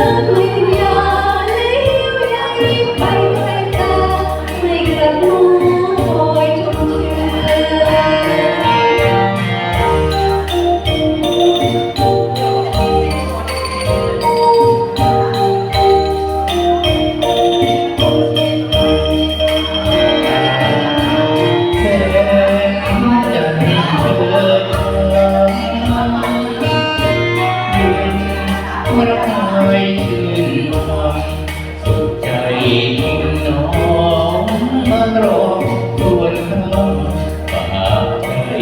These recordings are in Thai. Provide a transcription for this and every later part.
You.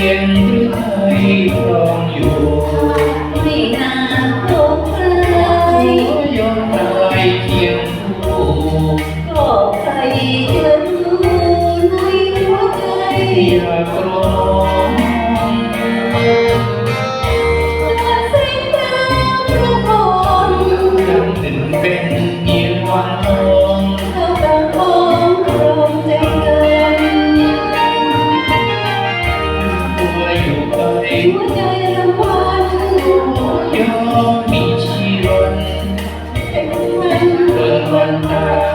ย็นที่ให้องอยู่ไม่นานตกใจยอมตาเคียงคู่ก็ใครจะรู้ในหัวใจอย่ากลัวเป็นเยงวัน wonder.